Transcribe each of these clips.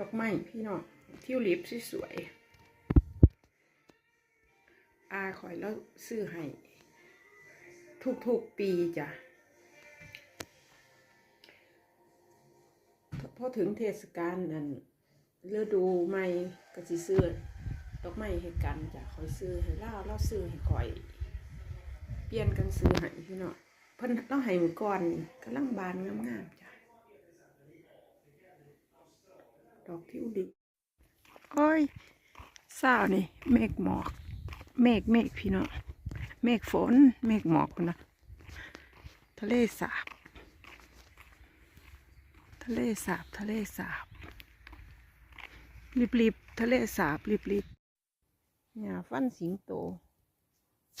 ดอกไม้พี่น้องทิวลิปสวยๆอาคอยแล้วซื้อให้ทุกๆปีจ้ะพอถึงเทศกาลนั้นฤดูใหม่ก็สิซื้อดอกไม้ให้กันจ้ะคอยซื้อให้เล่าเล่าซื้อให้คอย เปลี่ยนกันซื้อให้พี่น้องเพิ่นเราให้มือก่อนกำลังบานงามๆจ้ะ ดอกทิวลิปโอ้ยสาวนี่ เมฆหมอก เมฆเมฆพี่น้องเมฆฝน เมฆหมอกนะทะเลสาบ ทะเลสาบ ทะเลสาบริบๆทะเลสาบริบๆหญ้าฟันสิงโต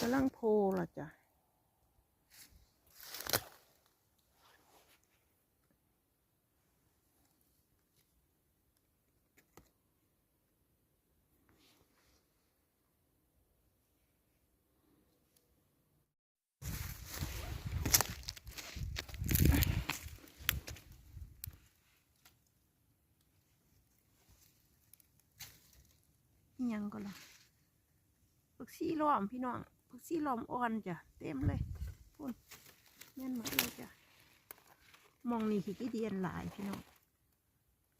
กำลังโพล่ะจ้ะ ยังก็ล่ะผักชีล้อมพี่น้องผักชีล้อมอ่อนจ้ะเต็มเลยพุ่นแน่นหมดเลยจ้ะมองนี่ขี้เดียนหลายพี่น้อง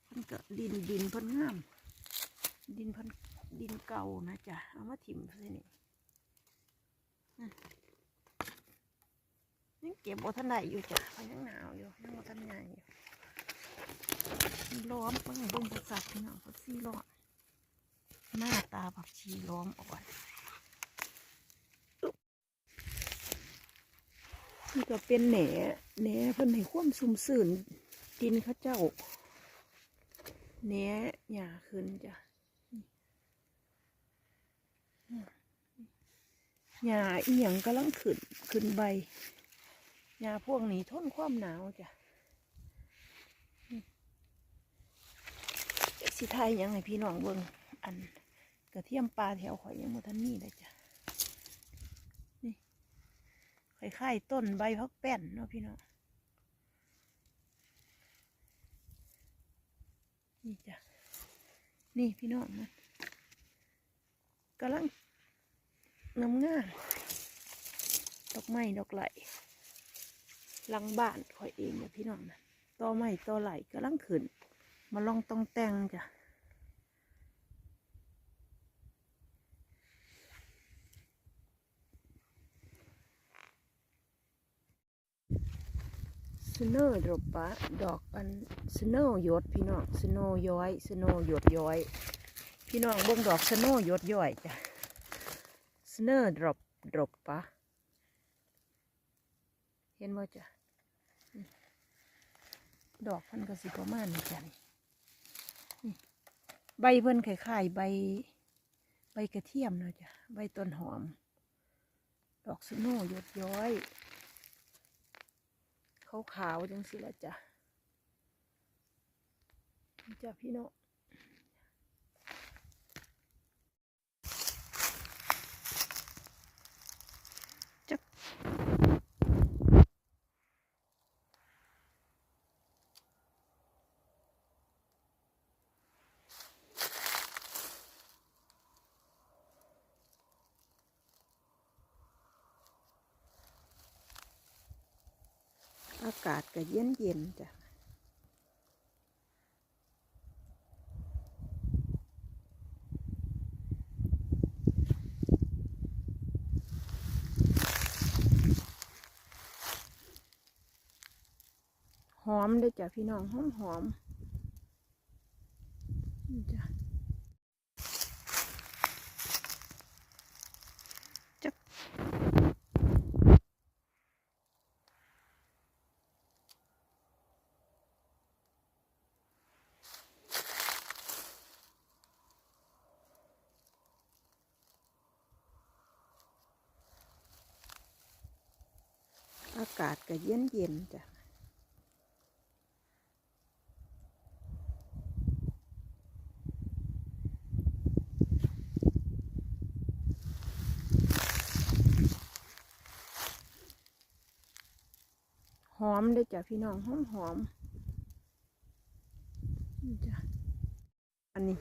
เพิ่นก็ดินดินพิ่นงาม ดินพิ่นดินเก่านะจ้ะเอามาถิ่มใส่นี่อะยังเก็บบ่ทันไดอยู่จ้ะพราะยังหนาวอยู่ยังบ่ทันใหญ่อยู่ล้อมเบิ่งเบิ่งผักสัตว์พี่น้องผักชีล้อม หน้าตาผักชีล้อมอ่อนนี่ก็เป็นแหน่แหน่เพิ่นให้ความซุ่มสื่นดินข้าเจ้าแหน่หญ้าขึ้นจ้ะหญ้าอีหยังกำลังขึ้นขึ้นใบหญ้าพวกนี้ทนความหนาวจ้ะสิทายยังให้พี่น้องเบิ่งอัน กระเทียมปลาแถวข่อยยังบ่ทันมีเลยจ้ะนี่คล้ายๆต้นใบพักแป้นเนาะพี่น้องนี่จ้ะนี่พี่น้องมันกำลังงามงามดอกไม้ดอกไหลหลังบ้านข่อยเองเนี่ยพี่น้องนะตอไม้ตอไหลกำลังขึ้น มาลองต้องแต่งจ้ะ โนว์ดรอปปะดอกอันสโนว์หยดพี่น้องสโนว์ย้อยสโนว์หยดย้อย พี่น้องบ่งดอกสโนว์หยดย้อยจ้ะสโนว์ดรอปดรอปะเห็นบ่จ้ะดอกพันก็สิประมาณนี้จ้ะนี่ใบเพิ่นคล้ายๆใบ ใบกระเทียมเนาะจ้ะใบต้นหอม ดอกสโนว์หยดย้อย ขาวๆจังสิละจ้ะจ้ะพี่น้อง อากาศก็เย็นเย็นๆจ้ะหอมด้อจ้ะพี่น้องหอมหอมจ้ะ อากาศก็เย็นเย็นๆจ้ะหอมเด้จ้ะพี่น้องหอมหอมจ้ะอันนี้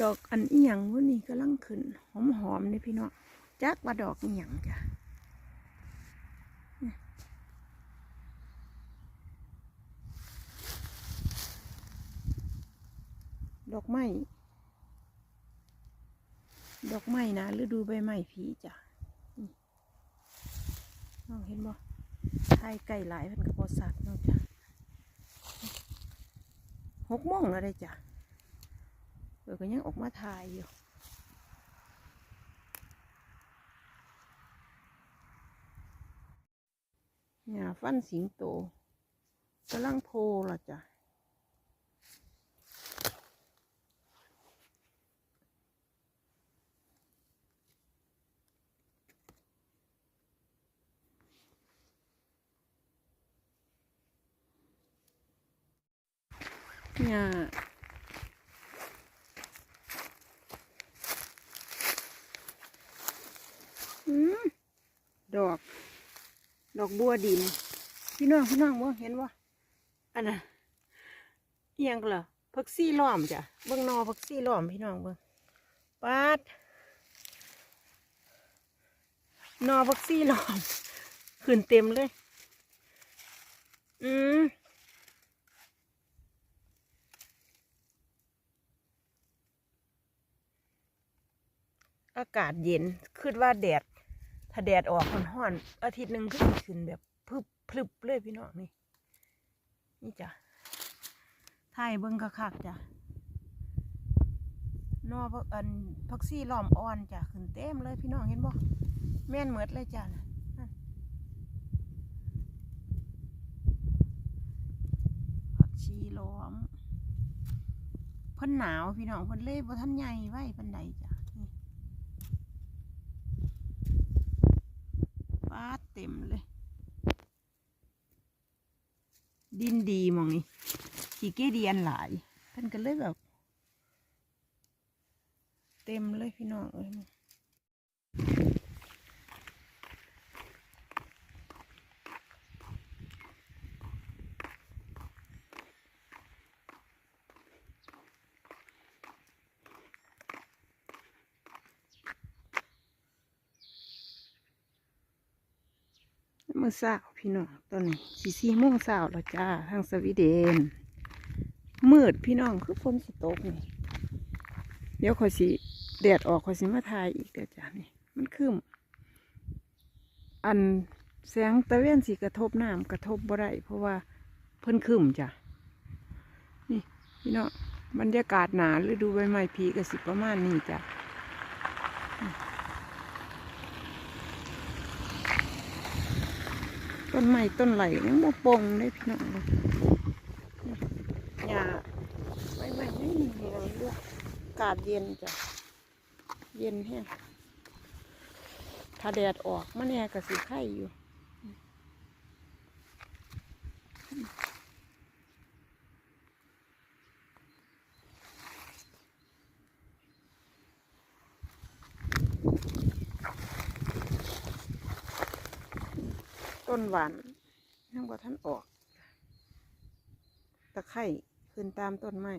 ดอกอันอีหยังวะนี่กำลังขึ้น หอมหอมเลยพี่น้องจักว่าดอกอีหยังจ้ะเนี่ย ดอกไม้ดอกไม้นะฤดูใบไม้ผีจ้ะน้องเห็นบ่ไทยไก่หลายเพิ่นกับบสัตว์น้องจ้ะหกโมงแล้วได้จ้ะเออก็ยังออกมาถ่ายอยู่หญ้าฟันสิงโตกำลังโพล่ะจ้ะ หญ้าดอก ดอกบัวดิน พี่น้องพี่น้องว่าเห็นว่าอันน่ะเอียงก็เหรอพักซี่ล้อมจ้ะเบิ่งนอพักซี่ล้อมพี่น้องเบิ่งปาดนอพักซี่ล้อมขึ้นเต็มเลย อืม อากาศเย็นคิดว่าแดด ถ้าแดดออกร้อนๆอาทิตย์หนึ่งก็สิขึ้นแบบพึบพลึบเลยพี่น้องนี่ นี่จ้ะถ่ายเบิ้งคักๆจ้ะนอพักอันพักซี่ล้อมอ่อนจ้ะขึ้นเต็มเลยพี่น้องเห็นบ่แม่นเหมือดเลยจ้ะผักชีล้อมเพิ่นหนาวพี่น้องเพิ่นเล่บ่ทันใหญ่ไว้ปันใดจ้ะนี่ ป้าด เต็มเลย ดินดีมองนี่ขี้เกียเดียนหลายท่านก็เลยแบบ เต็มเลยพี่น้องเอ้ย เมื่อเช้าพี่น้องตอนนี้สี่สี่โมงเช้าแล้วจ้าทางสวีเดน มืดพี่น้องคือฝนสิตกนี่เดี๋ยวขอยสิแดดออกขอยสิมาทายอีกเดี๋ยวจ้านี่มันคืมอันแสงตะเวนสีกระทบน้ำกระทบบ่ได้เพราะว่าเพิ่นคืมจ้ะนี่พี่น้องบรรยากาศหนาฤดูใบไม้ผลิก็สิประมาณนี้จ้ะ ต้นไม้ต้นไหลยังบ่ปงได้พี่น้องเลยหญ้าใบไม้ไม่มีอะไรด้วยอากาศเย็นจ้ะ เย็นแห้งถ้าแดดออกมันแน่ก็สิไข่อยู่ ต้นหวานยังบ่ท่านออก ตะไคร่ขึ้นตามต้นไม้